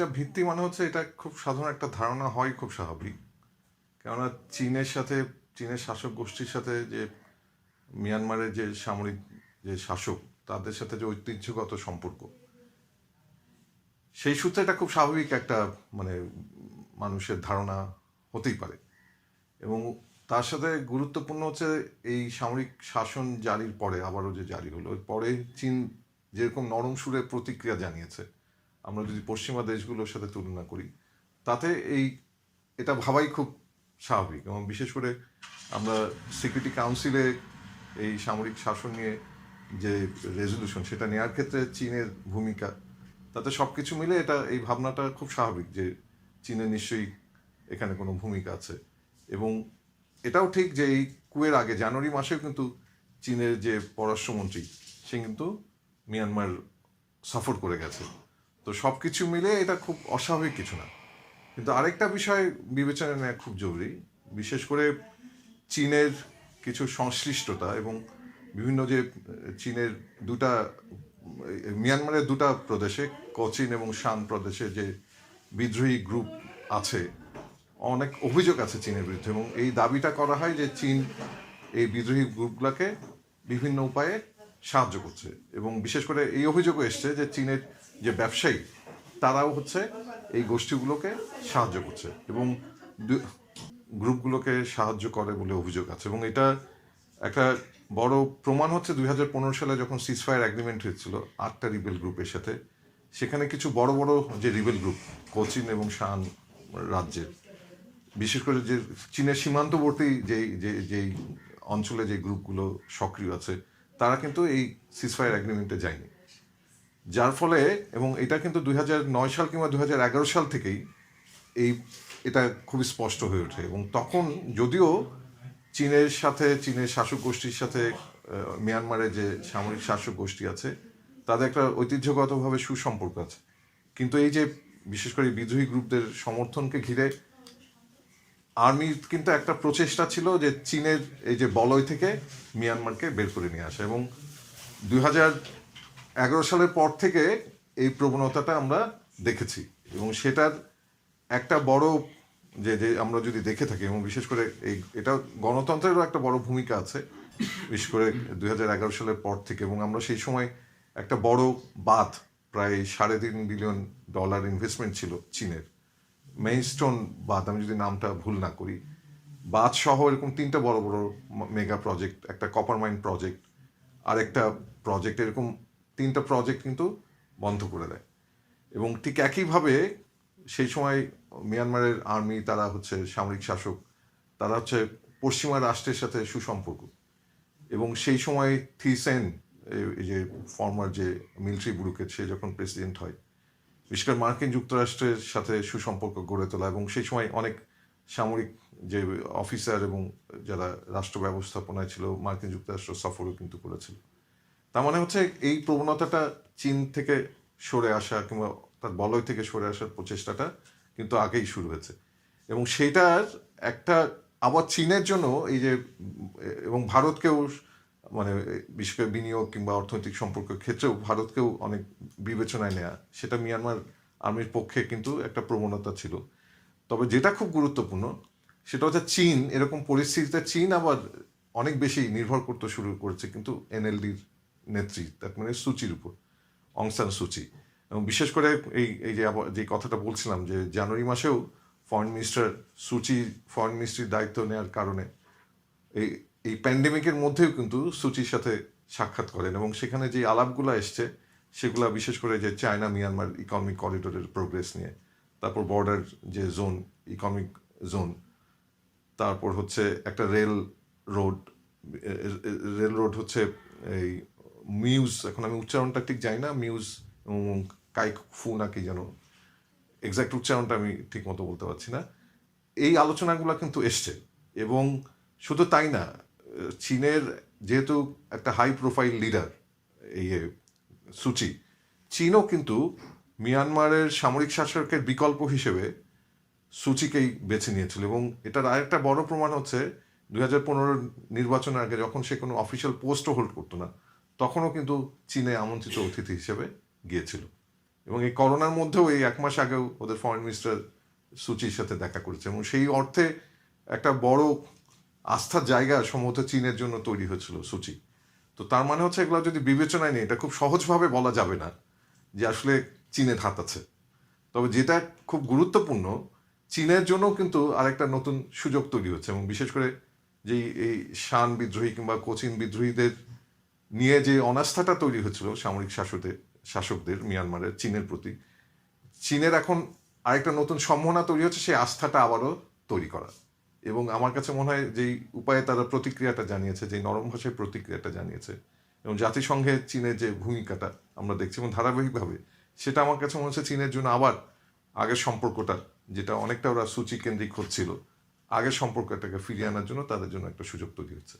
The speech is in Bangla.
এটা ভিত্তি মানে হচ্ছে এটা খুব সাধারণ একটা ধারণা হয় খুব স্বাভাবিক। কেননা চীনের সাথে, চীনের শাসক গোষ্ঠীর সাথে যে মিয়ানমারের যে সামরিক যে শাসক, তাদের সাথে যে ঐতিহ্যগত সম্পর্ক, সেই সূত্রে এটা খুব স্বাভাবিক একটা মানে মানুষের ধারণা হতেই পারে। এবং তার সাথে গুরুত্বপূর্ণ হচ্ছে এই সামরিক শাসন জারির পরে, আবারও যে জারি হলো পরে চীন যেরকম নরম সুরে প্রতিক্রিয়া জানিয়েছে আমরা যদি পশ্চিমা দেশগুলোর সাথে তুলনা করি, তাতে এই, এটা ভাবাই খুব স্বাভাবিক এবং বিশেষ করে আমরা সিকিউরিটি কাউন্সিলে এই সামরিক শাসন নিয়ে যে রেজলিউশন, সেটা নেওয়ার ক্ষেত্রে চীনের ভূমিকা, তাতে সব কিছু মিলে এটা, এই ভাবনাটা খুব স্বাভাবিক যে চীনের নিশ্চয়ই এখানে কোনো ভূমিকা আছে। এবং এটাও ঠিক যে এই কুয়ের আগে, জানুয়ারি মাসেও কিন্তু চীনের যে পররাষ্ট্রমন্ত্রী, সে কিন্তু মিয়ানমার সফর করে গেছে। তো সব কিছু মিলে এটা খুব অস্বাভাবিক কিছু না। কিন্তু আরেকটা বিষয় বিবেচনা নেওয়া খুব জরুরি, বিশেষ করে চীনের কিছু সংশ্লিষ্টতা এবং বিভিন্ন যে চীনের দুটা, মিয়ানমারের দুটা প্রদেশে, কোচিন এবং শান প্রদেশে যে বিদ্রোহী গ্রুপ আছে, অনেক অভিযোগ আছে চীনের বিরুদ্ধে এবং এই দাবিটা করা হয় যে চীন এই বিদ্রোহী গ্রুপগুলোকে বিভিন্ন উপায়ে সাহায্য করছে। এবং বিশেষ করে এই অভিযোগও এসছে যে চীনের যে ব্যবসায়ী, তারাও হচ্ছে এই গোষ্ঠীগুলোকে সাহায্য করছে এবং গ্রুপগুলোকে সাহায্য করে বলে অভিযোগ আছে। এবং এটা একটা বড় প্রমাণ হচ্ছে দুই হাজার পনেরো সালে যখন সিজফায়ার অ্যাগ্রিমেন্ট হয়েছিল, আটটা রিবেল গ্রুপের সাথে, সেখানে কিছু বড় বড় যে রিবেল গ্রুপ কোচিন এবং শান রাজ্যের, বিশেষ করে যে চীনের সীমান্তবর্তী যেই যে যেই অঞ্চলে যে গ্রুপগুলো সক্রিয় আছে তারা কিন্তু এই সিজফায়ার অ্যাগ্রিমেন্টে যায়নি। যার ফলে, এবং এটা কিন্তু দুই নয় সাল কিংবা দু এগারো সাল থেকেই এই, এটা খুবই স্পষ্ট হয়ে ওঠে। এবং তখন যদিও চীনের সাথে, চীনের শাসক গোষ্ঠীর সাথে মিয়ানমারের যে সামরিক শাসক গোষ্ঠী আছে, তাদের একটা ঐতিহ্যগতভাবে সুসম্পর্ক আছে। কিন্তু এই যে বিশেষ করে বিদ্রোহী গ্রুপদের সমর্থনকে ঘিরে আর্মির কিন্তু একটা প্রচেষ্টা ছিল যে চীনের এই যে বলয় থেকে মিয়ানমারকে বের করে নিয়ে আসা এবং দুই হাজার এগারো সালের পর থেকে এই প্রবণতাটা আমরা দেখেছি এবং সেটার একটা বড় যে যে আমরা যদি দেখে থাকি এবং বিশেষ করে এই, এটা গণতন্ত্রেরও একটা বড় ভূমিকা আছে, বিশেষ করে দুই হাজার এগারো সালের পর থেকে এবং আমরা সেই সময় একটা বড় বাঁধ, প্রায় সাড়ে তিন বিলিয়ন ডলার ইনভেস্টমেন্ট ছিল চীনের। মেইনস্টোন বাদ, আমি যদি নামটা ভুল না করি বাঁধ সহ এরকম তিনটা বড় বড় মেগা প্রজেক্ট একটা কপার মাইন প্রজেক্ট আর একটা প্রজেক্ট এরকম তিনটা প্রজেক্ট কিন্তু বন্ধ করে দেয়। এবং ঠিক একইভাবে সেই সময় মিয়ানমারের আর্মি তারা হচ্ছে সামরিক শাসক, তারা হচ্ছে পশ্চিমা রাষ্ট্রের সাথে সুসম্পর্ক। এবং সেই সময় থিসেন এই- যে ফর্মার যে মিলিটারি ব্যুরোক্রেট সে যখন প্রেসিডেন্ট হয় বিশেষ করে মার্কিন যুক্তরাষ্ট্রের সাথে সুসম্পর্ক গড়ে তোলা এবং সেই সময় অনেক সামরিক যে অফিসার এবং যারা রাষ্ট্র ব্যবস্থাপনায় ছিল, মার্কিন যুক্তরাষ্ট্র সফরও কিন্তু করেছিল। তার মানে হচ্ছে এই প্রবণতাটা চীন থেকে সরে আসা কিংবা তার বলয় থেকে সরে আসার প্রচেষ্টাটা কিন্তু আগেই শুরু হয়েছে। এবং সেটার একটা, আবার চীনের জন্য এই যে, এবং ভারতকেও মানে বিশেষ করে বিনিয়োগ কিংবা অর্থনৈতিক সম্পর্কের ক্ষেত্রেও ভারতকেও অনেক বিবেচনায় নেওয়া সেটা মিয়ানমার আর্মির পক্ষে কিন্তু একটা প্রবণতা ছিল। তবে যেটা খুব গুরুত্বপূর্ণ, সেটা হচ্ছে চীন। এরকম পরিস্থিতিতে চীন আবার অনেক বেশি নির্ভর করতে শুরু করেছে কিন্তু এনএলডির নেত্রী, তার মানে সূচির উপর অংসান সূচি। এবং বিশেষ করে এই এই যে যে কথাটা বলছিলাম যে জানুয়ারি মাসেও ফরেন মিনিস্টার সূচি ফরেন মিনিস্ট্রির দায়িত্ব নেওয়ার কারণে এই এই প্যান্ডেমিকের মধ্যেও কিন্তু সূচির সাথে সাক্ষাৎ করেন এবং সেখানে যে আলাপগুলো এসছে, সেগুলো বিশেষ করে যে চায়না মিয়ানমার ইকনমিক করিডোরের প্রোগ্রেস নিয়ে, তারপর বর্ডার যে জোন ইকনমিক জোন তারপর হচ্ছে একটা রেল রোড রেল রোড হচ্ছে এই মিউজ এখন আমি উচ্চারণটা ঠিক জানি না মিউজ এবং কাইক ফু নাকি যেন এক্সাক্ট উচ্চারণটা আমি ঠিক মতো বলতে পারছি না। এই আলোচনাগুলো কিন্তু এসছে এবং শুধু তাই না চীনের যেহেতু একটা হাই প্রোফাইল লিডার এই সূচি, চীনও কিন্তু মিয়ানমারের সামরিক শাসকের বিকল্প হিসেবে সূচিকেই বেছে নিয়েছিল এবং এটার আরেকটা বড় প্রমাণ হচ্ছে দুই হাজার পনেরো নির্বাচনের আগে যখন সে কোনো অফিসিয়াল পোস্টও হোল্ড করতো না, তখনও কিন্তু চীনে আমন্ত্রিত অতিথি হিসেবে গিয়েছিল। এবং এই করোনার মধ্যেও এই এক মাস আগেও ওদের ফরেন মিনিস্টার সুচির সাথে দেখা করেছে এবং সেই অর্থে একটা বড় আস্থার জায়গা সম্ভবত চীনের জন্য তৈরি হয়েছিল সুচি। তো তার মানে হচ্ছে এগুলো যদি বিবেচনায় নেই এটা খুব সহজভাবে বলা যাবে না যে আসলে চীনের হাত আছে। তবে যেটা খুব গুরুত্বপূর্ণ, চীনের জন্য কিন্তু আরেকটা নতুন সুযোগ তৈরি হচ্ছে এবং বিশেষ করে যে এই শান বিদ্রোহী কিংবা কোচিন বিদ্রোহীদের নিয়ে যে অনাস্থাটা তৈরি হয়েছিল সামরিক শাসকদের শাসকদের, মিয়ানমারের, চীনের প্রতি, চীনের এখন আরেকটা নতুন সম্ভাবনা তৈরি হচ্ছে, সেই আস্থাটা আবারও তৈরি করা এবং আমার কাছে মনে হয় যেই উপায়ে তারা প্রতিক্রিয়াটা জানিয়েছে যে নরম ভাষায় প্রতিক্রিয়াটা জানিয়েছে, এবং জাতিসংঘে চীনের যে ভূমিকাটা আমরা দেখছি এবং ধারাবাহিকভাবে, সেটা আমার কাছে মনে হচ্ছে চীনের জন্য আবার আগের সম্পর্কটা, যেটা অনেকটা ওরা সূচি কেন্দ্রিক হচ্ছিল, আগের সম্পর্কটাকে ফিরিয়ে আনার জন্য তাদের জন্য একটা সুযোগ তৈরি হচ্ছে।